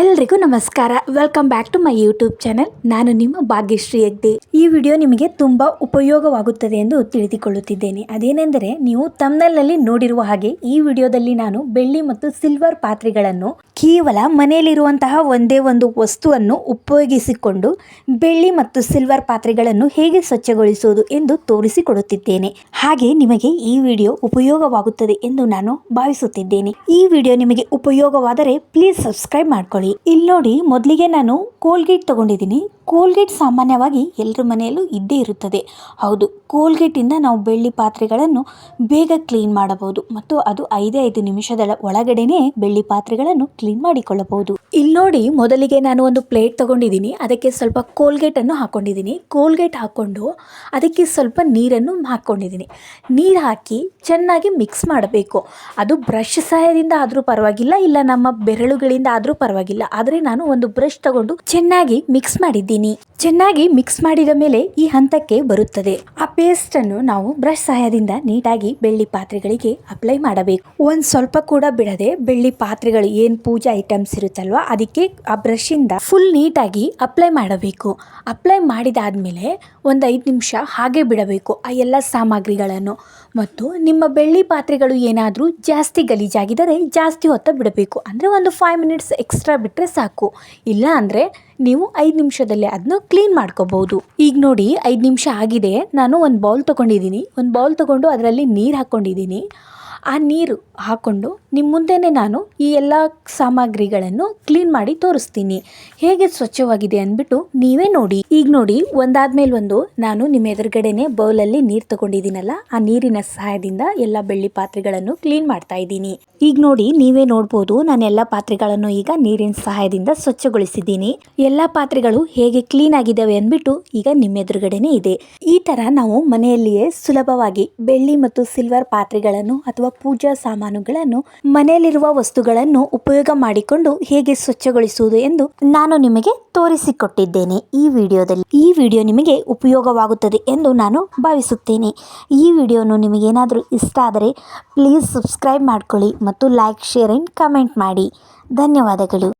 ಎಲ್ರಿಗೂ ನಮಸ್ಕಾರ. Welcome back to my YouTube channel ನಾನು ನಿಮ್ಮ ಭಾಗ್ಯಶ್ರೀ ಹೆಗ್ಡೆ. ಈ ವಿಡಿಯೋ ನಿಮಗೆ ತುಂಬ ಉಪಯೋಗವಾಗುತ್ತದೆ ಎಂದು ತಿಳಿದುಕೊಳ್ಳುತ್ತಿದ್ದೇನೆ. ಅದೇನೆಂದರೆ ನೀವು ತಮ್ನಲ್ನಲ್ಲಿ ನೋಡಿರುವ ಹಾಗೆ ಈ ವಿಡಿಯೋದಲ್ಲಿ ನಾನು ಬೆಳ್ಳಿ ಮತ್ತು ಸಿಲ್ವರ್ ಪಾತ್ರೆಗಳನ್ನು ಕೇವಲ ಮನೆಯಲ್ಲಿರುವಂತಹ ಒಂದೇ ಒಂದು ವಸ್ತುವನ್ನು ಉಪಯೋಗಿಸಿಕೊಂಡು ಬೆಳ್ಳಿ ಮತ್ತು ಸಿಲ್ವರ್ ಪಾತ್ರೆಗಳನ್ನು ಹೇಗೆ ಸ್ವಚ್ಛಗೊಳಿಸುವುದು ಎಂದು ತೋರಿಸಿಕೊಡುತ್ತಿದ್ದೇನೆ. ಹಾಗೆ ನಿಮಗೆ ಈ ವಿಡಿಯೋ ಉಪಯೋಗವಾಗುತ್ತದೆ ಎಂದು ನಾನು ಭಾವಿಸುತ್ತಿದ್ದೇನೆ. ಈ ವಿಡಿಯೋ ನಿಮಗೆ ಉಪಯೋಗವಾದರೆ ಪ್ಲೀಸ್ ಸಬ್ಸ್ಕ್ರೈಬ್ ಮಾಡ್ಕೊಳ್ಳಿ. ಇಲ್ಲಿ ನೋಡಿ, ಮೊದಲಿಗೆ ನಾನು ಕೋಲ್ಗೇಟ್ ತಗೊಂಡಿದ್ದೀನಿ. ಕೋಲ್ಗೇಟ್ ಸಾಮಾನ್ಯವಾಗಿ ಎಲ್ಲರ ಮನೆಯಲ್ಲೂ ಇದ್ದೇ ಇರುತ್ತದೆ. ಹೌದು ಕೋಲ್ಗೇಟಿಂದ ನಾವು ಬೆಳ್ಳಿ ಪಾತ್ರೆಗಳನ್ನು ಬೇಗ ಕ್ಲೀನ್ ಮಾಡಬಹುದು ಮತ್ತು ಅದು ಐದೇ ಐದು ನಿಮಿಷದ ಒಳಗಡೆನೆ ಬೆಳ್ಳಿ ಪಾತ್ರೆಗಳನ್ನು ಕ್ಲೀನ್ ಮಾಡಿಕೊಳ್ಳಬಹುದು. ಇಲ್ಲಿ ನೋಡಿ, ಮೊದಲಿಗೆ ನಾನು ಒಂದು ಪ್ಲೇಟ್ ತಗೊಂಡಿದ್ದೀನಿ. ಅದಕ್ಕೆ ಸ್ವಲ್ಪ ಕೋಲ್ಗೇಟ್ ಅನ್ನು ಹಾಕೊಂಡಿದ್ದೀನಿ. ಕೋಲ್ಗೇಟ್ ಹಾಕೊಂಡು ಅದಕ್ಕೆ ಸ್ವಲ್ಪ ನೀರನ್ನು ಹಾಕ್ಕೊಂಡಿದ್ದೀನಿ. ನೀರು ಹಾಕಿ ಚೆನ್ನಾಗಿ ಮಿಕ್ಸ್ ಮಾಡಬೇಕು. ಅದು ಬ್ರಷ್ ಸಹಾಯದಿಂದ ಆದರೂ ಪರವಾಗಿಲ್ಲ, ಇಲ್ಲ ನಮ್ಮ ಬೆರಳುಗಳಿಂದ ಆದರೂ ಪರವಾಗಿಲ್ಲ. ಆದರೆ ನಾನು ಒಂದು ಬ್ರಷ್ ತಗೊಂಡು ಚೆನ್ನಾಗಿ ಮಿಕ್ಸ್ ಮಾಡಿದ್ದೀನಿ. ಚೆನ್ನಾಗಿ ಮಿಕ್ಸ್ ಮಾಡಿದ ಮೇಲೆ ಈ ಹಂತಕ್ಕೆ ಬರುತ್ತದೆ. ಆ ಪೇಸ್ಟ್ ಅನ್ನು ನಾವು ಬ್ರಷ್ ಸಹಾಯದಿಂದ ನೀಟಾಗಿ ಬೆಳ್ಳಿ ಪಾತ್ರೆಗಳಿಗೆ ಅಪ್ಲೈ ಮಾಡಬೇಕು. ಒಂದ್ ಸ್ವಲ್ಪ ಕೂಡ ಬಿಡದೆ ಬೆಳ್ಳಿ ಪಾತ್ರೆಗಳು ಏನ್ ಪೂಜಾ ಐಟಮ್ಸ್ ಇರುತ್ತಲ್ವಾ, ಅದಕ್ಕೆ ಆ ಬ್ರಷ್ ಇಂದ ಫುಲ್ ನೀಟಾಗಿ ಅಪ್ಲೈ ಮಾಡಬೇಕು. ಅಪ್ಲೈ ಮಾಡಿದಾದ್ಮೇಲೆ ಒಂದು ಐದು ನಿಮಿಷ ಹಾಗೆ ಬಿಡಬೇಕು ಆ ಎಲ್ಲ ಸಾಮಗ್ರಿಗಳನ್ನು. ಮತ್ತು ನಿಮ್ಮ ಬೆಳ್ಳಿ ಪಾತ್ರೆಗಳು ಏನಾದರೂ ಜಾಸ್ತಿ ಗಲೀಜಾಗಿದ್ದರೆ ಜಾಸ್ತಿ ಹೊತ್ತ ಬಿಡಬೇಕು. ಅಂದರೆ ಒಂದು ಫೈವ್ ಮಿನಿಟ್ಸ್ ಎಕ್ಸ್ಟ್ರಾ ಬಿಟ್ಟರೆ ಸಾಕು. ಇಲ್ಲ ಅಂದರೆ ನೀವು ಐದು ನಿಮಿಷದಲ್ಲಿ ಅದನ್ನ ಕ್ಲೀನ್ ಮಾಡ್ಕೋಬಹುದು. ಈಗ ನೋಡಿ, ಐದು ನಿಮಿಷ ಆಗಿದೆ. ನಾನು ಒಂದು ಬೌಲ್ ತೊಗೊಂಡಿದ್ದೀನಿ. ಒಂದು ಬೌಲ್ ತೊಗೊಂಡು ಅದರಲ್ಲಿ ನೀರು ಹಾಕ್ಕೊಂಡಿದ್ದೀನಿ ಆ ನೀರು ಹಾಕ್ಕೊಂಡು ನಿಮ್ಮ ಮುಂದೆನೇ ನಾನು ಈ ಎಲ್ಲ ಸಾಮಗ್ರಿಗಳನ್ನು ಕ್ಲೀನ್ ಮಾಡಿ ತೋರಿಸ್ತೀನಿ. ಹೇಗೆ ಸ್ವಚ್ಛವಾಗಿದೆ ಅಂದ್ಬಿಟ್ಟು ನೀವೇ ನೋಡಿ. ಈಗ ನೋಡಿ, ಒಂದಾದ್ಮೇಲೆ ಒಂದು ನಾನು ನಿಮ್ಮ ಎದುರುಗಡೆನೆ ಬೌಲಲ್ಲಿ ನೀರು ತಗೊಂಡಿದ್ದೀನಲ್ಲ, ಆ ನೀರಿನ ಸಹಾಯದಿಂದ ಎಲ್ಲ ಬೆಳ್ಳಿ ಪಾತ್ರೆಗಳನ್ನು ಕ್ಲೀನ್ ಮಾಡ್ತಾ ಇದ್ದೀನಿ. ಈಗ ನೋಡಿ, ನೀವೇ ನೋಡ್ಬೋದು ನಾನು ಎಲ್ಲ ಪಾತ್ರೆಗಳನ್ನು ಈಗ ನೀರಿನ ಸಹಾಯದಿಂದ ಸ್ವಚ್ಛಗೊಳಿಸಿದ್ದೀನಿ. ಎಲ್ಲ ಪಾತ್ರೆಗಳು ಹೇಗೆ ಕ್ಲೀನ್ ಆಗಿದ್ದಾವೆ ಅಂದ್ಬಿಟ್ಟು ಈಗ ನಿಮ್ಮ ಎದುರುಗಡೆನೆ ಇದೆ. ಈ ತರ ನಾವು ಮನೆಯಲ್ಲಿಯೇ ಸುಲಭವಾಗಿ ಬೆಳ್ಳಿ ಮತ್ತು ಸಿಲ್ವರ್ ಪಾತ್ರೆಗಳನ್ನು ಅಥವಾ ಪೂಜಾ ಸಾಮಾನುಗಳನ್ನು, ಮನೆಯಲ್ಲಿರುವ ವಸ್ತುಗಳನ್ನು ಉಪಯೋಗ ಮಾಡಿಕೊಂಡು ಹೇಗೆ ಸ್ವಚ್ಛಗೊಳಿಸುವುದು ಎಂದು ನಾನು ನಿಮಗೆ ತೋರಿಸಿಕೊಟ್ಟಿದ್ದೇನೆ ಈ ವಿಡಿಯೋದಲ್ಲಿ. ಈ ವಿಡಿಯೋ ನಿಮಗೆ ಉಪಯೋಗವಾಗುತ್ತದೆ ಎಂದು ನಾನು ಭಾವಿಸುತ್ತೇನೆ. ಈ ವಿಡಿಯೋನು ನಿಮಗೇನಾದರೂ ಇಷ್ಟ ಆದರೆ ಪ್ಲೀಸ್ ಸಬ್ಸ್ಕ್ರೈಬ್ ಮಾಡ್ಕೊಳ್ಳಿ ಮತ್ತು ಲೈಕ್, ಶೇರ್, ಆ್ಯಂಡ್ ಕಮೆಂಟ್ ಮಾಡಿ. ಧನ್ಯವಾದಗಳು.